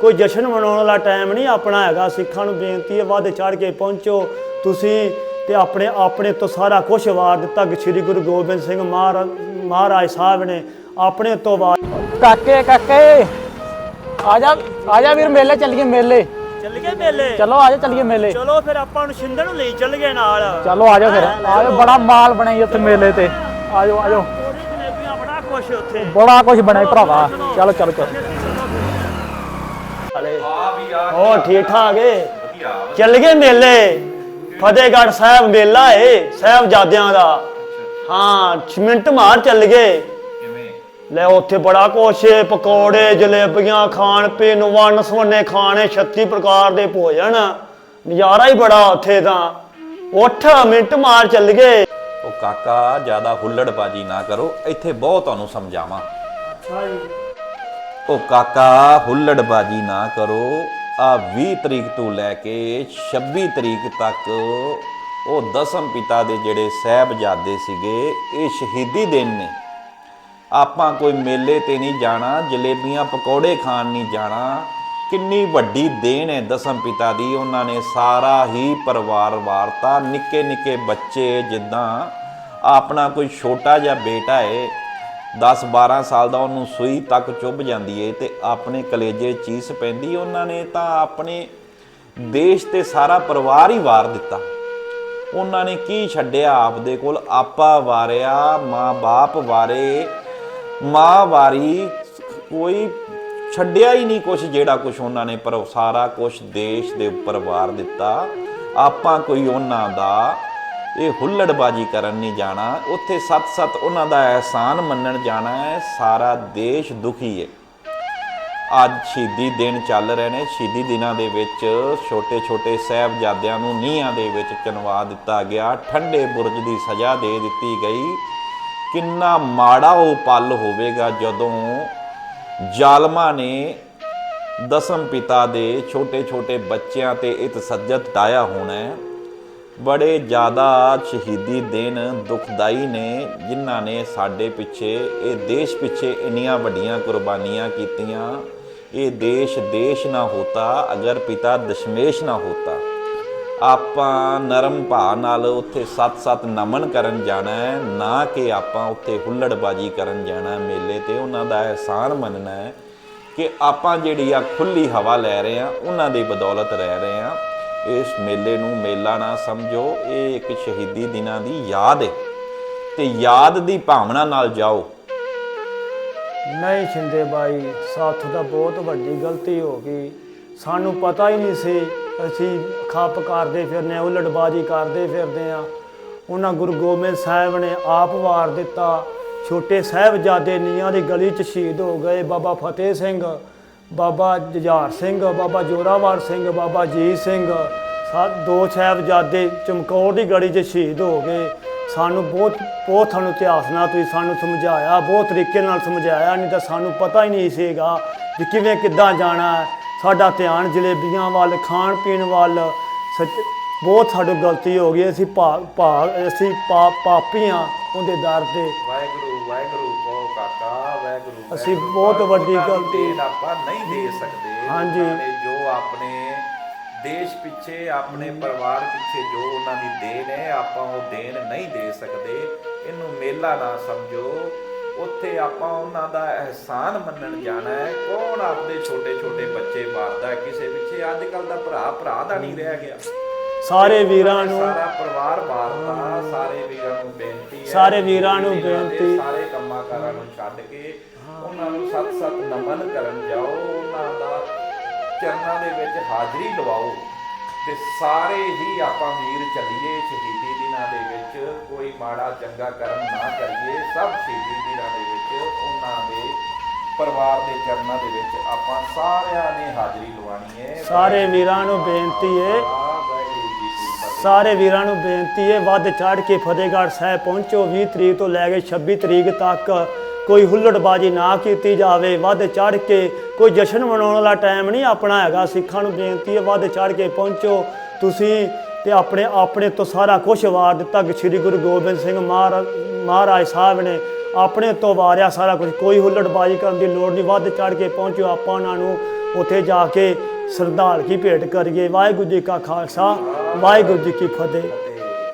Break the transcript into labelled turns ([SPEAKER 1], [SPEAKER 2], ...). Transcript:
[SPEAKER 1] ਕੋਈ ਜਸ਼ਨ ਮਨਾਉਣ ਵਾਲਾ ਟਾਈਮ ਨਹੀਂ ਆਪਣਾ ਹੈਗਾ। ਸਿੱਖਾਂ ਨੂੰ ਬੇਨਤੀ ਹੈ ਵੱਧ ਚੜ ਕੇ ਪਹੁੰਚੋ। ਤੁਸੀਂ ਤੇ ਆਪਣੇ ਆਪਣੇ ਤੋਂ ਸਾਰਾ ਕੁਝ ਵਾਰ ਦਿੱਤਾ। ਕਿ ਸ੍ਰੀ ਗੁਰੂ ਗੋਬਿੰਦ ਸਿੰਘ ਮਹਾਰਾਜ ਸਾਹਿਬ ਨੇ ਆਪਣੇ ਤੋਂ ਵਾਰ
[SPEAKER 2] ਕਾਕੇ ਕਾਕੇ ਆ ਜਾ ਆ ਜਾ ਵੀਰ ਮੇਲੇ ਚੱਲੀਏ ਮੇਲੇ।
[SPEAKER 1] ਚੱਲ ਗਏ ਮੇਲੇ?
[SPEAKER 2] ਚਲੋ ਆ ਜਾ ਚੱਲੀਏ ਮੇਲੇ।
[SPEAKER 1] ਚਲੋ ਫਿਰ ਆਪਾਂ ਨੂੰ ਛਿੰਦਰ ਨੂੰ ਲਈ ਚੱਲ ਗਏ ਨਾਲ।
[SPEAKER 2] ਚਲੋ ਆ ਜਾ ਫਿਰ। ਆ ਜਾ ਬੜਾ ਮਾਲ ਬਣਾਈ ਉੱਥੇ ਮੇਲੇ ਤੇ। ਆ
[SPEAKER 1] ਬੜਾ ਉੱਥੇ।
[SPEAKER 2] ਬੜਾ ਕੁਝ ਬਣਾਈ ਭਰਾਵਾ। ਚਲੋ ਚਲੋ ਚਲੋ।
[SPEAKER 1] ਹੋਰ ਠੀਕ ਠਾਕ ਏ। ਚੱਲ ਗਏ ਮੇਲੇ। ਫਤਿਹਗੜ੍ਹ ਸਾਹਿਬ ਮੇਲਾ ਏ ਸਾਹਿਬਜ਼ਾਦਿਆਂ ਦਾ। ਹਾਂ ਮਿੰਟ ਮਾਰ ਚੱਲ ਗਏ। ਲੈ ਉੱਥੇ ਬੜਾ ਕੁਛ ਏ ਪਕੌੜੇ ਜਲੇਬੀਆਂ ਖਾਣ ਪੀਣ ਨੂੰ ਵੰਨ ਸਵੰਨੇ ਖਾਣੇ 36 ਪ੍ਰਕਾਰ ਦੇ ਭੋਜਨ। ਨਜ਼ਾਰਾ ਹੀ ਬੜਾ ਉੱਥੇ ਤਾਂ। ਉੱਠ ਮਿੰਟ ਮਾਰ ਚੱਲ ਗਏ।
[SPEAKER 3] ਉਹ ਕਾਕਾ ਜ਼ਿਆਦਾ ਹੁੱਲੜਬਾਜੀ ਨਾ ਕਰੋ ਇੱਥੇ ਬਹੁਤ ਤੁਹਾਨੂੰ ਸਮਝਾਵਾਂ। ਉਹ ਕਾਕਾ ਹੁੱਲੜਬਾਜੀ ਨਾ ਕਰੋ। ਆ 20 ਤਰੀਕ ਤੋਂ ਲੈ ਕੇ 26 ਤਰੀਕ ਤੱਕ ਉਹ ਦਸਮ ਪਿਤਾ ਦੇ ਜਿਹੜੇ ਸਹਿਬਜ਼ਾਦੇ ਸੀਗੇ, ਇਹ ਸ਼ਹੀਦੀ ਦਿਨ ਨੇ। ਆਪਾਂ ਕੋਈ ਮੇਲੇ ਤੇ ਨਹੀਂ ਜਾਣਾ, ਜਲੇਬੀਆਂ ਪਕੌੜੇ ਖਾਣ ਨਹੀਂ ਜਾਣਾ। ਕਿੰਨੀ ਵੱਡੀ ਦੇਣ ਹੈ ਦਸਮ ਪਿਤਾ ਦੀ। ਉਹਨਾਂ ਨੇ ਸਾਰਾ ਹੀ ਪਰਿਵਾਰ ਵਾਰਤਾ। ਨਿੱਕੇ ਨਿੱਕੇ ਬੱਚੇ ਜਿੱਦਾਂ ਆਪਣਾ ਕੋਈ ਛੋਟਾ ਜਿਹਾ ਬੇਟਾ ਹੈ 10 12 ਸਾਲ ਦਾ ਉਹਨੂੰ ਸੂਈ ਤੱਕ ਚੁੱਭ ਜਾਂਦੀ ਏ ਤੇ ਆਪਣੇ ਕਲੇਜੇ ਚੀਸ ਪੈਂਦੀ ਉਹਨਾਂ ਨੇ ਤਾਂ ਆਪਣੇ ਦੇਸ਼ ਤੇ ਸਾਰਾ ਪਰਿਵਾਰ ਹੀ ਵਾਰ ਦਿੱਤਾ। ਉਹਨਾਂ ਨੇ ਕੀ ਛੱਡਿਆ ਆਪਦੇ ਕੋਲ? ਆਪਾ ਵਾਰਿਆ, ਮਾਂ-ਬਾਪ ਵਾਰੇ, ਮਾਂ ਵਾਰੀ ਕੋਈ ਛੱਡਿਆ ਹੀ ਨਹੀਂ ਕੁਝ ਜਿਹੜਾ ਕੁਝ ਉਹਨਾਂ ਨੇ ਪਰ ਸਾਰਾ ਕੁਝ ਦੇਸ਼ ਦੇ ਉੱਪਰ ਵਾਰ ਦਿੱਤਾ। ਆਪਾਂ ਕੋਈ ਉਹਨਾਂ ਦਾ ਇਹ ਹੁੱਲੜਬਾਜੀ ਕਰਨ ਨਹੀਂ ਜਾਣਾ। ਉੱਥੇ ਸੱਤ-ਸੱਤ ਉਹਨਾਂ ਦਾ ਅਹਿਸਾਨ ਮੰਨਣ ਜਾਣਾ ਹੈ, ਸਾਰਾ ਦੇਸ਼ ਦੁਖੀ ਹੈ ਅੱਜ ਸ਼ਹੀਦੀ ਦਿਨ ਚੱਲ ਰਹੇ ਨੇ। ਸ਼ਹੀਦੀ ਦਿਨਾਂ ਦੇ ਵਿੱਚ ਛੋਟੇ-ਛੋਟੇ ਸਾਹਿਬਜ਼ਾਦਿਆਂ ਨੂੰ ਨੀਹਾਂ ਦੇ ਵਿੱਚ ਚਨਵਾ ਦਿੱਤਾ ਗਿਆ। ਠੰਡੇ ਬੁਰਜ ਦੀ ਸਜ਼ਾ ਦੇ ਦਿੱਤੀ ਗਈ। ਕਿੰਨਾ ਮਾੜਾ ਉਹ ਪਲ ਹੋਵੇਗਾ ਜਦੋਂ ਜ਼ਾਲਮਾਂ ਨੇ ਦਸਮ ਪਿਤਾ ਦੇ ਛੋਟੇ-ਛੋਟੇ ਬੱਚਿਆਂ ਤੇ ਇਤਸੱਜਤ ਤਸੱਜਤ ਹੋਣਾ ਹੈ। ਬੜੇ ਜ਼ਿਆਦਾ ਸ਼ਹੀਦੀ ਦਿਨ ਦੁਖਦਾਈ ਨੇ, ਜਿਨ੍ਹਾਂ ਨੇ ਸਾਡੇ ਪਿੱਛੇ, ਇਹ ਦੇਸ਼ ਪਿੱਛੇ ਇੰਨੀਆਂ ਵੱਡੀਆਂ ਕੁਰਬਾਨੀਆਂ ਕੀਤੀਆਂ। ਇਹ ਦੇਸ਼ ਦੇਸ਼ ਨਾ ਹੋਤਾ, ਅਗਰ ਪਿਤਾ ਦਸ਼ਮੇਸ਼ ਨਾ ਹੋਤਾ। ਆਪਾਂ ਨਰਮ ਭਾ ਨਾਲ ਉੱਥੇ ਸੱਤ-ਸੱਤ ਨਮਨ ਕਰਨ ਜਾਣਾ ਹੈ, ਨਾ ਕਿ ਆਪਾਂ ਉੱਥੇ ਹੁੱਲੜਬਾਜੀ ਕਰਨ ਜਾਣਾ ਮੇਲੇ ਤੇ। ਉਹਨਾਂ ਦਾ ਅਹਿਸਾਨ ਮੰਨਣਾ ਹੈ ਕਿ ਆਪਾਂ ਜਿਹੜੀ ਆ ਖੁੱਲੀ ਹਵਾ ਲੈ ਰਹੇ ਆ ਉਹਨਾਂ ਦੀ ਬਦੌਲਤ ਰਹਿ ਰਹੇ ਆ ਇਸ ਮੇਲੇ ਨੂੰ ਮੇਲਾ ਨਾ ਸਮਝੋ, ਇਹ ਇੱਕ ਸ਼ਹੀਦੀ ਦਿਨਾਂ ਦੀ ਯਾਦ ਹੈ ਤੇ ਯਾਦ ਦੀ ਭਾਵਨਾ ਨਾਲ ਜਾਓ।
[SPEAKER 1] ਨਹੀਂ ਛਿੰਦੇ ਬਾਈ, ਸਾਥੋਂ ਤਾਂ ਬਹੁਤ ਵੱਡੀ ਗਲਤੀ ਹੋ ਗਈ। ਸਾਨੂੰ ਪਤਾ ਹੀ ਨਹੀਂ ਸੀ, ਅਸੀਂ ਖੱਪ ਕਰਦੇ ਫਿਰਨੇ ਉਲਟਬਾਜੀ ਕਰਦੇ ਫਿਰਦੇ ਆ। ਉਹਨਾਂ ਗੁਰੂ ਗੋਬਿੰਦ ਸਾਹਿਬ ਨੇ ਆਪ ਵਾਰ ਦਿੱਤਾ, ਛੋਟੇ ਸਾਹਿਬਜ਼ਾਦੇ ਨੀਆਂ ਦੀ ਗਲੀ 'ਚ ਸ਼ਹੀਦ ਹੋ ਗਏ ਬਾਬਾ ਫਤਿਹ ਸਿੰਘ। ਬਾਬਾ ਜੁਝਾਰ ਸਿੰਘ, ਬਾਬਾ ਜੋਰਾਵਰ ਸਿੰਘ, ਬਾਬਾ ਜੀਤ ਸਿੰਘ, ਸਾ ਦੋ ਸਾਹਿਬਜ਼ਾਦੇ ਚਮਕੌਰ ਦੀ ਗੜੀ 'ਚ ਸ਼ਹੀਦ ਹੋ ਗਏ। ਸਾਨੂੰ ਬਹੁਤ ਬਹੁਤ ਸਾਨੂੰ ਇਤਿਹਾਸ ਨਾਲ ਤੁਸੀਂ ਸਾਨੂੰ ਸਮਝਾਇਆ, ਬਹੁਤ ਤਰੀਕੇ ਨਾਲ ਸਮਝਾਇਆ, ਨਹੀਂ ਤਾਂ ਸਾਨੂੰ ਪਤਾ ਹੀ ਨਹੀਂ ਸੀਗਾ ਵੀ ਕਿਵੇਂ, ਕਿੱਦਾਂ ਜਾਣਾ ਸਾਡਾ ਧਿਆਨ ਜਲੇਬੀਆਂ ਵੱਲ ਖਾਣ ਪੀਣ ਵੱਲ ਸੱਚ, ਬਹੁਤ ਸਾਡੀ ਗਲਤੀ ਹੋ ਗਈ। ਅਸੀਂ ਭਾਗ ਭਾਗ ਅਸੀਂ ਪਾ, ਪਾਪੀਆਂ ਉਹਦੇ ਦਰ ਤੇ।
[SPEAKER 3] ਵਾਹਿਗੁਰੂ ਵਾਹਿਗੁਰੂ ਕਹੋ ਕਾਕਾ। ਵਾਹਿਗੁਰੂ
[SPEAKER 1] ਅਸੀਂ ਬਹੁਤ ਵੱਡੀ ਗਲਤੀ
[SPEAKER 3] ਆਪਾਂ ਨਹੀਂ ਦੇ ਸਕਦੇ।
[SPEAKER 1] ਹਾਂਜੀ।
[SPEAKER 3] ਉਹਨਾਂ ਨੇ ਜੋ ਆਪਣੇ ਦੇਸ਼ ਪਿੱਛੇ ਆਪਣੇ ਪਰਿਵਾਰ ਪਿੱਛੇ ਜੋ ਉਹਨਾਂ ਦੀ ਦੇਣ ਹੈ ਆਪਾਂ ਉਹ ਦੇਣ ਨਹੀਂ ਦੇ ਸਕਦੇ। ਇਹਨੂੰ ਮੇਲਾ ਨਾ ਸਮਝੋ। ਉੱਥੇ ਆਪਾਂ ਉਹਨਾਂ ਦਾ ਅਹਿਸਾਨ ਮੰਨਣ ਜਾਣਾ ਹੈ। ਕੌਣ ਆਪਦੇ ਛੋਟੇ ਛੋਟੇ ਬੱਚੇ ਮਾਰਦਾ ਹੈ? ਕਿਸੇ ਪਿੱਛੇ ਅੱਜ ਕੱਲ ਦਾ ਭਰਾ ਭਰਾ ਦਾ ਨਹੀਂ ਰਹਿ ਗਿਆ।
[SPEAKER 1] ਸਾਰੇ ਵੀਰਾਂ ਨੂੰ
[SPEAKER 3] ਸਾਰਾ ਪਰਿਵਾਰ ਮਾਰਦਾ ਸਾਰੇ ਵੀਰਾਂ ਨੂੰ ਬੇਨਤੀ ਹੈ
[SPEAKER 1] ਸਾਰੇ ਵੀਰਾਂ ਨੂੰ ਬੇਨਤੀ।
[SPEAKER 3] ਸਾਰੇ ਕੰਮਾਂ ਕਾਰਾਂ ਨੂੰ ਛੱਡ ਕੇ ਉਹਨਾਂ ਨੂੰ ਸਤ ਸਤ ਨਮਨ ਕਰਨ ਜਾਓ ਉਹਨਾਂ ਦਾ ਚਰਨਾਂ ਦੇ ਵਿੱਚ ਹਾਜ਼ਰੀ ਲਵਾਓ ਤੇ ਸਾਰੇ ਹੀ ਆਪਾਂ ਵੀਰ ਚੱਲੀਏ ਸ਼ਹੀਦੀ ਦਿਨਾਂ ਦੇ ਵਿੱਚ ਕੋਈ ਮਾੜਾ ਚੰਗਾ ਕਰਮ ਨਾ ਕਰੀਏ ਸਭ ਸ਼ਹੀਦੀ ਦਿਨਾਂ ਦੇ ਵਿੱਚ ਉਹਨਾਂ ਦੇ ਪਰਿਵਾਰ ਦੇ ਚਰਨਾਂ ਦੇ ਵਿੱਚ ਆਪਾਂ ਸਾਰਿਆਂ ਨੇ ਹਾਜ਼ਰੀ ਲਵਾਣੀ ਹੈ
[SPEAKER 1] ਸਾਰੇ ਵੀਰਾਂ ਨੂੰ ਬੇਨਤੀ ਹੈ ਸਾਰੇ ਵੀਰਾਂ ਨੂੰ ਬੇਨਤੀ ਹੈ, ਵੱਧ ਚੜ ਕੇ ਫਤਿਹਗੜ੍ਹ ਸਾਹਿਬ ਪਹੁੰਚੋ। 20 ਤਰੀਕ ਤੋਂ ਲੈ ਕੇ 26 ਤਰੀਕ ਤੱਕ ਕੋਈ ਹੁੱਲੜਬਾਜੀ ਨਾ ਕੀਤੀ ਜਾਵੇ। ਵੱਧ ਚੜ ਕੇ ਕੋਈ ਜਸ਼ਨ ਮਨਾਉਣ ਵਾਲਾ ਟਾਈਮ ਨਹੀਂ ਆਪਣਾ ਹੈਗਾ। ਸਿੱਖਾਂ ਨੂੰ ਬੇਨਤੀ ਹੈ, ਵੱਧ ਚੜ ਕੇ ਪਹੁੰਚੋ। ਤੁਸੀਂ ਤੇ ਆਪਣੇ ਆਪਣੇ ਤੋਂ ਸਾਰਾ ਕੁਝ ਵਾਰ ਦਿੱਤਾ। ਕਿ ਸ੍ਰੀ ਗੁਰੂ ਗੋਬਿੰਦ ਸਿੰਘ ਮਹਾਰਾਜ ਮਹਾਰਾਜ ਸਾਹਿਬ ਨੇ ਆਪਣੇ ਤੋਂ ਵਾਰਿਆ ਸਾਰਾ ਕੁਝ ਕੋਈ ਹੁੱਲੜਬਾਜ਼ੀ ਕਰਨ ਦੀ ਲੋੜ ਨਹੀਂ। ਵੱਧ ਚੜ ਕੇ ਪਹੁੰਚੋ ਆਪਾਂ ਉਹਨਾਂ ਨੂੰ। ਉੱਥੇ ਜਾ ਕੇ ਸਰਦਾਰ ਕੀ ਭੇਟ ਕਰੀਏ। ਵਾਹਿਗੁਰੂ ਜੀ ਕਾ ਖਾਲਸਾ। ਵਾਹਿਗੁਰੂ ਜੀ ਕੀ ਫਤਿਹ।